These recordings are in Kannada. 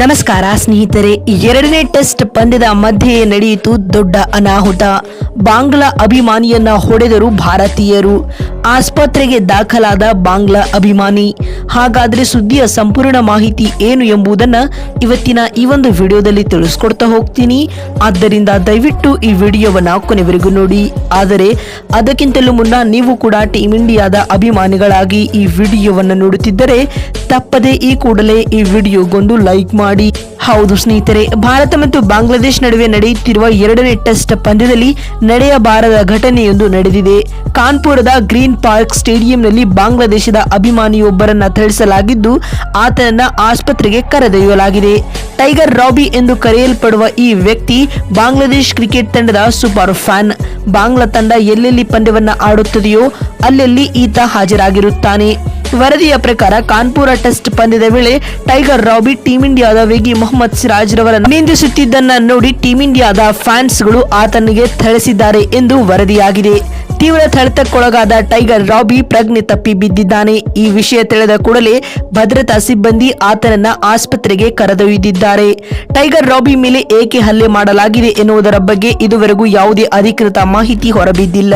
ನಮಸ್ಕಾರ ಸ್ನೇಹಿತರೆ ಎರಡನೇ ಟೆಸ್ಟ್ ಪಂದ್ಯದ ಮಧ್ಯೆ ನಡೆಯಿತು ದೊಡ್ಡ ಅನಾಹುತ. ಬಾಂಗ್ಲಾ ಅಭಿಮಾನಿಯನ್ನ ಹೊಡೆದರು ಭಾರತೀಯರು. ಆಸ್ಪತ್ರೆಗೆ ದಾಖಲಾದ ಬಾಂಗ್ಲಾ ಅಭಿಮಾನಿ. ಹಾಗಾದ್ರೆ ಸುದ್ದಿಯ ಸಂಪೂರ್ಣ ಮಾಹಿತಿ ಏನು ಎಂಬುದನ್ನ ಇವತ್ತಿನ ಈ ಒಂದು ವಿಡಿಯೋದಲ್ಲಿ ತಿಳಿಸ್ಕೊಡ್ತಾ ಹೋಗ್ತೀನಿ. ಆದ್ದರಿಂದ ದಯವಿಟ್ಟು ಈ ವಿಡಿಯೋವನ್ನ ಕೊನೆವರೆಗೂ ನೋಡಿ. ಆದರೆ, ಅದಕ್ಕಿಂತಲೂ ಮುನ್ನ ನೀವು ಕೂಡ ಟೀಮ್ ಇಂಡಿಯಾದ ಅಭಿಮಾನಿಗಳಾಗಿ ಈ ವಿಡಿಯೋವನ್ನು ನೋಡುತ್ತಿದ್ದರೆ, ತಪ್ಪದೆ ಈ ಕೂಡಲೇ ಈ ವಿಡಿಯೋಗೊಂದು ಲೈಕ್ ಮಾಡಿ. ಹೌದು ಸ್ನೇಹಿತರೆ, ಭಾರತ ಮತ್ತು ಬಾಂಗ್ಲಾದೇಶ್ ನಡುವೆ ನಡೆಯುತ್ತಿರುವ ಎರಡನೇ ಟೆಸ್ಟ್ ಪಂದ್ಯದಲ್ಲಿ ನಡೆಯಬಾರದ ಘಟನೆಯೊಂದು ನಡೆದಿದೆ. ಕಾನ್ಪುರದ ಗ್ರೀನ್ ಪಾರ್ಕ್ ಸ್ಟೇಡಿಯಂನಲ್ಲಿ ಬಾಂಗ್ಲಾದೇಶದ ಅಭಿಮಾನಿಯೊಬ್ಬರನ್ನ ಥಳಿಸಲಾಗಿದ್ದು, ಆತನನ್ನ ಆಸ್ಪತ್ರೆಗೆ ಕರೆದೊಯ್ಯಲಾಗಿದೆ. ಟೈಗರ್ ರಾಬಿ ಎಂದು ಕರೆಯಲ್ಪಡುವ ಈ ವ್ಯಕ್ತಿ ಬಾಂಗ್ಲಾದೇಶ್ ಕ್ರಿಕೆಟ್ ತಂಡದ ಸೂಪರ್ ಫ್ಯಾನ್. ಬಾಂಗ್ಲಾ ತಂಡ ಎಲ್ಲೆಲ್ಲಿ ಪಂದ್ಯವನ್ನ ಆಡುತ್ತದೆಯೋ, ಅಲ್ಲೆಲ್ಲಿ ಈತ ಹಾಜರಾಗಿರುತ್ತಾನೆ. ವರದಿಯ ಪ್ರಕಾರ ಕಾನ್ಪುರ ಟೆಸ್ಟ್ ಪಂದ್ಯದ ವೇಳೆ ಟೈಗರ್ ರಾಬಿ ಟೀಂ ಇಂಡಿಯಾದ ವೇಗಿ ಮೊಹಮ್ಮದ್ ಸಿರಾಜ್ ರವರನ್ನು ನಿಂದಿಸುತ್ತಿದ್ದನ್ನ ನೋಡಿ ಟೀಂ ಇಂಡಿಯಾದ ಫ್ಯಾನ್ಸ್ಗಳು ಆತನಿಗೆ ಥಳಿಸಿದ್ದಾರೆ ಎಂದು ವರದಿಯಾಗಿದೆ. ತೀವ್ರ ಥಳಿತಕ್ಕೊಳಗಾದ ಟೈಗರ್ ರಾಬಿ ಪ್ರಜ್ಞೆ ತಪ್ಪಿ ಬಿದ್ದಿದ್ದಾನೆ. ಈ ವಿಷಯ ತಿಳಿದ ಕೂಡಲೇ ಭದ್ರತಾ ಸಿಬ್ಬಂದಿ ಆತನನ್ನ ಆಸ್ಪತ್ರೆಗೆ ಕರೆದೊಯ್ದಿದ್ದಾರೆ. ಟೈಗರ್ ರಾಬಿ ಮೇಲೆ ಏಕೆ ಹಲ್ಲೆ ಮಾಡಲಾಗಿದೆ ಎನ್ನುವುದರ ಬಗ್ಗೆ ಇದುವರೆಗೂ ಯಾವುದೇ ಅಧಿಕೃತ ಮಾಹಿತಿ ಹೊರಬಿದ್ದಿಲ್ಲ.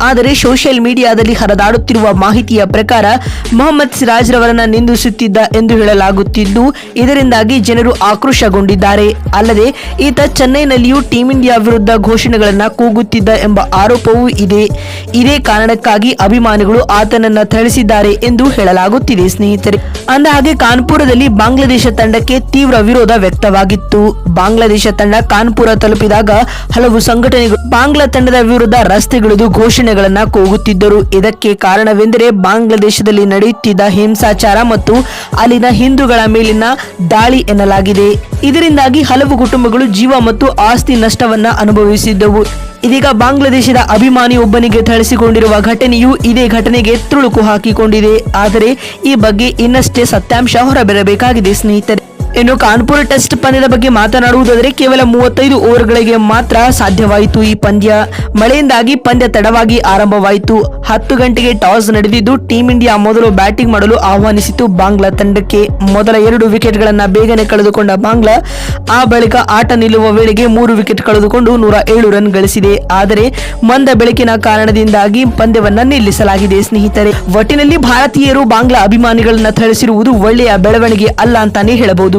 ಆದರೆ ಸೋಷಿಯಲ್ ಮೀಡಿಯಾದಲ್ಲಿ ಹರಿದಾಡುತ್ತಿರುವ ಮಾಹಿತಿಯ ಪ್ರಕಾರ ಮೊಹಮ್ಮದ್ ಸಿರಾಜ್ ರವರನ್ನ ನಿಂದಿಸುತ್ತಿದ್ದ ಎಂದು ಹೇಳಲಾಗುತ್ತಿದ್ದು, ಇದರಿಂದಾಗಿ ಜನರು ಆಕ್ರೋಶಗೊಂಡಿದ್ದಾರೆ. ಅಲ್ಲದೆ, ಈತ ಚೆನ್ನೈನಲ್ಲಿಯೂ ಟೀಂ ಇಂಡಿಯಾ ವಿರುದ್ಧ ಘೋಷಣೆಗಳನ್ನು ಕೂಗುತ್ತಿದ್ದ ಎಂಬ ಆರೋಪವೂ ಇದೆ. ಇದೇ ಕಾರಣಕ್ಕಾಗಿ ಅಭಿಮಾನಿಗಳು ಆತನನ್ನ ಥಳಿಸಿದ್ದಾರೆ ಎಂದು ಹೇಳಲಾಗುತ್ತಿದೆ, ಸ್ನೇಹಿತರೆ. ಅಂದ ಹಾಗೆ ಕಾನ್ಪುರದಲ್ಲಿ ಬಾಂಗ್ಲಾದೇಶ ತಂಡಕ್ಕೆ ತೀವ್ರ ವಿರೋಧ ವ್ಯಕ್ತವಾಗಿತ್ತು. ಬಾಂಗ್ಲಾದೇಶ ತಂಡ ಕಾನ್ಪುರ ತಲುಪಿದಾಗ ಹಲವು ಸಂಘಟನೆಗಳು ಬಾಂಗ್ಲಾ ತಂಡದ ವಿರುದ್ಧ ರಸ್ತೆಗಿಳಿದು ಘೋಷಣೆಗಳನ್ನ ಕೂಗುತ್ತಿದ್ದರು. ಇದಕ್ಕೆ ಕಾರಣವೆಂದರೆ ಬಾಂಗ್ಲಾದೇಶದಲ್ಲಿ ನಡೆಯುತ್ತಿದ್ದ ಹಿಂಸಾಚಾರ ಮತ್ತು ಅಲ್ಲಿನ ಹಿಂದೂಗಳ ಮೇಲಿನ ದಾಳಿ ಎನ್ನಲಾಗಿದೆ. ಇದರಿಂದಾಗಿ ಹಲವು ಕುಟುಂಬಗಳು ಜೀವ ಮತ್ತು ಆಸ್ತಿ ನಷ್ಟವನ್ನ ಅನುಭವಿಸಿದ್ದವು. ಇದೀಗ ಬಾಂಗ್ಲಾದೇಶದ ಅಭಿಮಾನಿ ಒಬ್ಬನಿಗೆ ಥಳಿಸಿಕೊಂಡಿರುವ ಘಟನೆಯು ಇದೇ ಘಟನೆಗೆ ತುಳುಕು ಹಾಕಿಕೊಂಡಿದೆ. ಆದರೆ ಈ ಬಗ್ಗೆ ಇನ್ನಷ್ಟೇ ಸತ್ಯಾಂಶ ಹೊರಬರಬೇಕಾಗಿದೆ, ಸ್ನೇಹಿತರೆ. ಇನ್ನು ಕಾನ್ಪುರ ಟೆಸ್ಟ್ ಪಂದ್ಯದ ಬಗ್ಗೆ ಮಾತನಾಡುವುದಾದರೆ ಕೇವಲ ಮೂವತ್ತೈದು ಓವರ್ಗಳಿಗೆ ಮಾತ್ರ ಸಾಧ್ಯವಾಯಿತು ಈ ಪಂದ್ಯ. ಮಳೆಯಿಂದಾಗಿ ಪಂದ್ಯ ತಡವಾಗಿ ಆರಂಭವಾಯಿತು. ಹತ್ತು ಗಂಟೆಗೆ ಟಾಸ್ ನಡೆದಿದ್ದು ಟೀಂ ಇಂಡಿಯಾ ಮೊದಲು ಬ್ಯಾಟಿಂಗ್ ಮಾಡಲು ಆಹ್ವಾನಿಸಿತು ಬಾಂಗ್ಲಾ ತಂಡಕ್ಕೆ. ಮೊದಲ ಎರಡು ವಿಕೆಟ್ಗಳನ್ನು ಬೇಗನೆ ಕಳೆದುಕೊಂಡ ಬಾಂಗ್ಲಾ ಆ ಬಳಿಕ ಆಟ ನಿಲ್ಲುವ ವೇಳೆಗೆ ಮೂರು ವಿಕೆಟ್ ಕಳೆದುಕೊಂಡು ನೂರ ಏಳು ರನ್ ಗಳಿಸಿದೆ. ಆದರೆ ಮಂದ ಬೆಳಕಿನ ಕಾರಣದಿಂದಾಗಿ ಪಂದ್ಯವನ್ನು ನಿಲ್ಲಿಸಲಾಗಿದೆ ಸ್ನೇಹಿತರೆ. ಒಟ್ಟಿನಲ್ಲಿ ಭಾರತೀಯರು ಬಾಂಗ್ಲಾ ಅಭಿಮಾನಿಗಳನ್ನ ಥಳಿಸಿರುವುದು ಒಳ್ಳೆಯ ಬೆಳವಣಿಗೆ ಅಲ್ಲ ಅಂತಾನೆ ಹೇಳಬಹುದು.